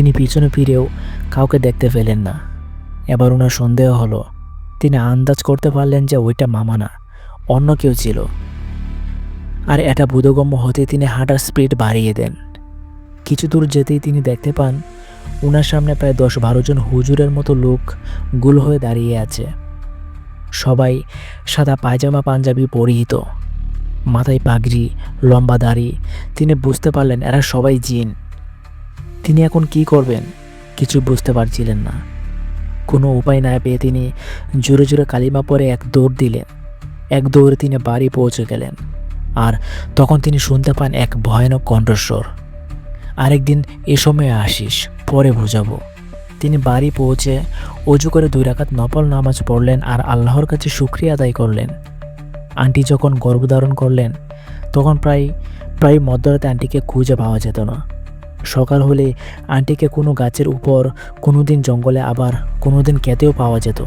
তিনি পিছনে ফিরেও কাউকে দেখতে পেলেন না। এবার ওনার সন্দেহ হলো, তিনি আন্দাজ করতে পারলেন যে ওইটা মামা না, অন্য কেউ ছিল। আর এটা বোধগম্য হতে তিনি হাঁটার স্পিড বাড়িয়ে দেন। কিছু দূর যেতেই তিনি দেখতে পান ওনার সামনে প্রায় দশ বারো জন হুজুরের মতো লোক গুল হয়ে দাঁড়িয়ে আছে। সবাই সাদা পায়জামা, পাঞ্জাবি পরিহিত। মাথায় পাগড়ি, লম্বা দাড়ি, তিনি বুঝতে পারলেন এরা সবাই জিন। তিনি এখন কি করবেন? কিছু বুঝতে পারছিলেন না। কোনো উপায় না পেয়ে তিনি জোরে জোরে কালিমা পরে এক দৌড় দিলেন। এক দৌড়ে তিনি বাড়ি পৌঁছে গেলেন আর তখন তিনি শুনতে পান এক ভয়ানক কণ্ঠস্বর। আরেকদিন, এ সময়ে আসিস, পরে বোঝাবো। তিনি বাড়ি পৌঁছে অজু করে দুই রাকাত নফল নামাজ পড়লেন আর আল্লাহর কাছে শুক্রিয়া আদায় করলেন। আন্টি যখন গর্ভধারণ করলেন, তখন প্রায় প্রায় মধ্যরাতে আন্টিকে খুঁজে পাওয়া যেত না। সকাল হলে আন্টিকে কোনো গাছের উপর কোনো দিন জঙ্গলে আবার কোনো দিন কেতেও পাওয়া যেত।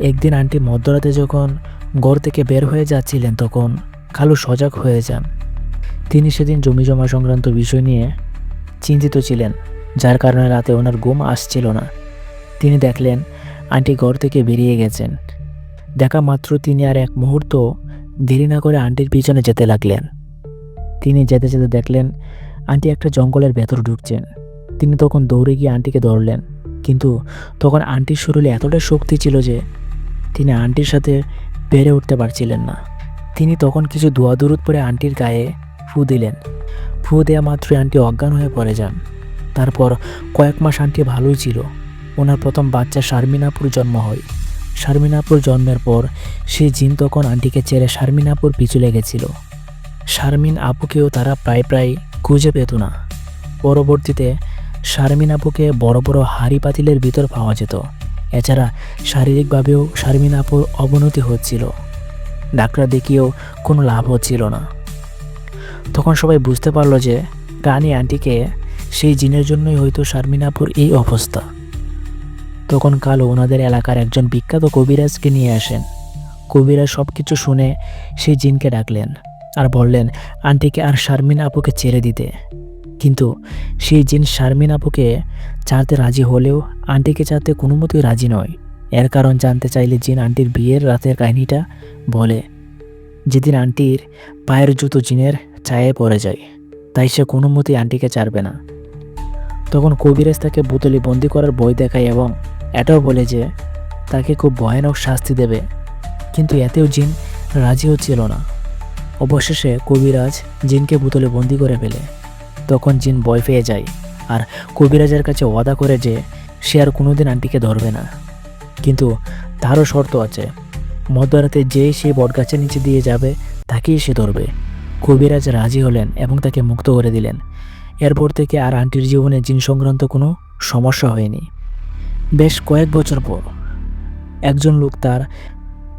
একদিন আন্টি মধ্যরাতে যখন ঘর থেকে বের হয়ে যাচ্ছিলেন তখন খালু সজাগ হয়ে যান। তিনি সেদিন জমি জমা সংক্রান্ত বিষয় নিয়ে চিন্তিত ছিলেন, যার কারণে রাতে ওনার ঘুম আসছিল না। তিনি দেখলেন আন্টি ঘর থেকে বেরিয়ে গেছেন। দেখা মাত্র তিনি আর এক মুহূর্ত দেরি না করে আন্টির পিছনে যেতে লাগলেন। তিনি যেতে যেতে দেখলেন আন্টি একটা জঙ্গলের ভেতর ঢুকছেন। তিনি তখন দৌড়ে গিয়ে আন্টিকে ধরলেন। কিন্তু তখন আন্টির শরীরে এতটা শক্তি ছিল যে তিনি আন্টির সাথে বেড়ে উঠতে পারছিলেন না। তিনি তখন কিছু দোয়া দুরুদ পরে আন্টির গায়ে ফু দিলেন। ফু দেওয়া মাত্রই আন্টি অজ্ঞান হয়ে পড়ে যান। তারপর কয়েক মাস আন্টি ভালোই ছিল। ওনার প্রথম বাচ্চা শারমিনাপুর জন্ম হয়। শারমিনাপুর জন্মের পর সেই জিন তখন আন্টিকে ছেড়ে শারমিনাপুর পিছু লেগেছিল। শারমিন আপুকেও তারা প্রায় প্রায় খুঁজে পেত না। পরবর্তীতে শারমিন আপুকে বড় বড় হাড়ি পাতিলের ভিতর পাওয়া যেত। এছাড়া শারীরিকভাবেও শারমিন আপুর অবনতি হচ্ছিল। ডাক্তার দেখিয়েও কোনো লাভ হচ্ছিল না। তখন সবাই বুঝতে পারল যে রানী আন্টিকে সেই জিনের জন্যই হয়তো শারমিনাপুর এই অবস্থা। তখন কালো ওনাদের এলাকার একজন বিখ্যাত কবিরাজকে নিয়ে আসেন। কবিরাজ সব কিছু শুনে সেই জিনকে ডাকলেন। আর বললেন, আন্টিকে আর শারমিন আপুকে ছেড়ে দিতে। কিন্তু সেই জিন শারমিন আপুকে ছাড়তে রাজি হলেও আন্টিকে ছাড়তে কোনো মতেই রাজি নয়। এর কারণ জানতে চাইলে জিন আন্টির বিয়ের রাতের কাহিনীটা বলে, যেদিন আন্টির পায়ের জুতো জিনের ছায়ে পড়ে যায়, তাই সে কোনো মতেই আন্টিকে ছাড়বে না। তখন কবিরাজ তাকে বোতলে বন্দি করার বই দেখায় এবং এটাও বলে যে, তাকে খুব ভয়ানক শাস্তি দেবে। কিন্তু এতেও জিন রাজি হচ্ছিল না। অবশেষে কবিরাজ জিনকে বোতলে বন্দি করে ফেলে। তখন জিন ভয় পেয়ে যায় আর কবিরাজের কাছে ওয়াদা করে যে সে আর কোনোদিন আন্টিকে ধরবে না। কিন্তু তারও শর্ত আছে। মধ্যরাতে যে সে বটগাছের নিচে দিয়ে যাবে, তাকেই সে ধরবে। কবিরাজ রাজি হলেন এবং তাকে মুক্ত করে দিলেন। এরপর থেকে আর আন্টির জীবনে জিন সংক্রান্ত কোনো সমস্যা হয়নি। বেশ কয়েক বছর পর একজন লোক তার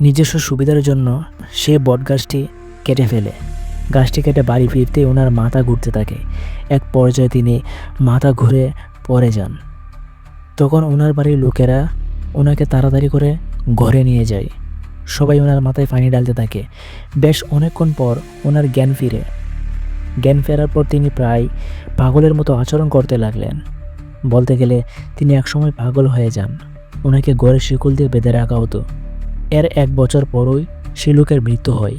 নিজস্ব সুবিধার জন্য সে বটগাছটি কেটে ফেলে। গাছটি কেটে বাড়ি ফিরতে ওনার মাথা ঘুরতে থাকে। এক পর্যায়ে তিনি মাথা ঘুরে পড়ে যান। তখন ওনার বাড়ির লোকেরা ওনাকে তাড়াতাড়ি করে ঘরে নিয়ে যায়। সবাই ওনার মাথায় পানি ডালতে থাকে। বেশ অনেকক্ষণ পর ওনার জ্ঞান ফিরে। জ্ঞান ফেরার পর তিনি প্রায় পাগলের মতো আচরণ করতে লাগলেন। বলতে গেলে তিনি একসময় পাগল হয়ে যান। ওনাকে গড়ে শিকল দিয়ে বেঁধে রাখা হতো। এর এক বছর পরই সে লোকের মৃত্যু হয়।